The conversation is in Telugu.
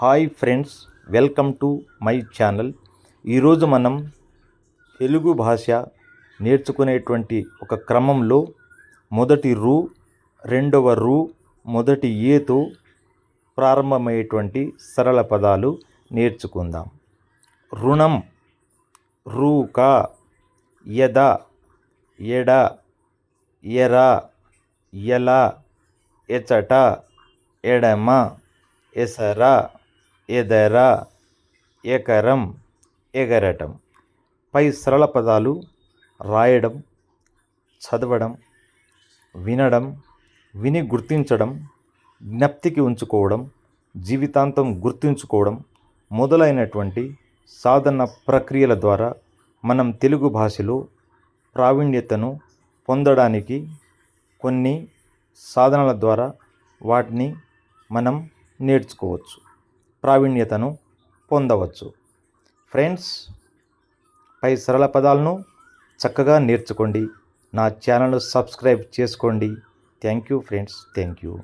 Hi friends welcome to my channel. ఈరోజు మనం తెలుగు భాష నేర్చుకునేటువంటి ఒక క్రమంలో మొదటి రూ రెండవ రూ మొదటి ఏతో ప్రారంభమయ్యేటువంటి సరళ పదాలు నేర్చుకుందాం. రుణం రూక యద ఎడ ఎర ఎల ఎచట ఎడమ ఎసరా ఎదర ఎకరం ఎగరటం. పై సరళ పదాలు రాయడం చదవడం వినడం విని గుర్తించడం జ్ఞప్తికి ఉంచుకోవడం జీవితాంతం గుర్తుంచుకోవడం మొదలైనటువంటి సాధన ప్రక్రియల ద్వారా మనం తెలుగు భాషలో ప్రావీణ్యతను పొందడానికి కొన్ని సాధనల ద్వారా వాటిని మనం నేర్చుకోవచ్చు. ప్రావీణ్యతను పొందవచ్చు. ఫ్రెండ్స్ పై సరళ పదాలను చక్కగా నేర్చుకోండి. నా ఛానల్ను సబ్స్క్రైబ్ చేసుకోండి. Thank you friends. Thank you.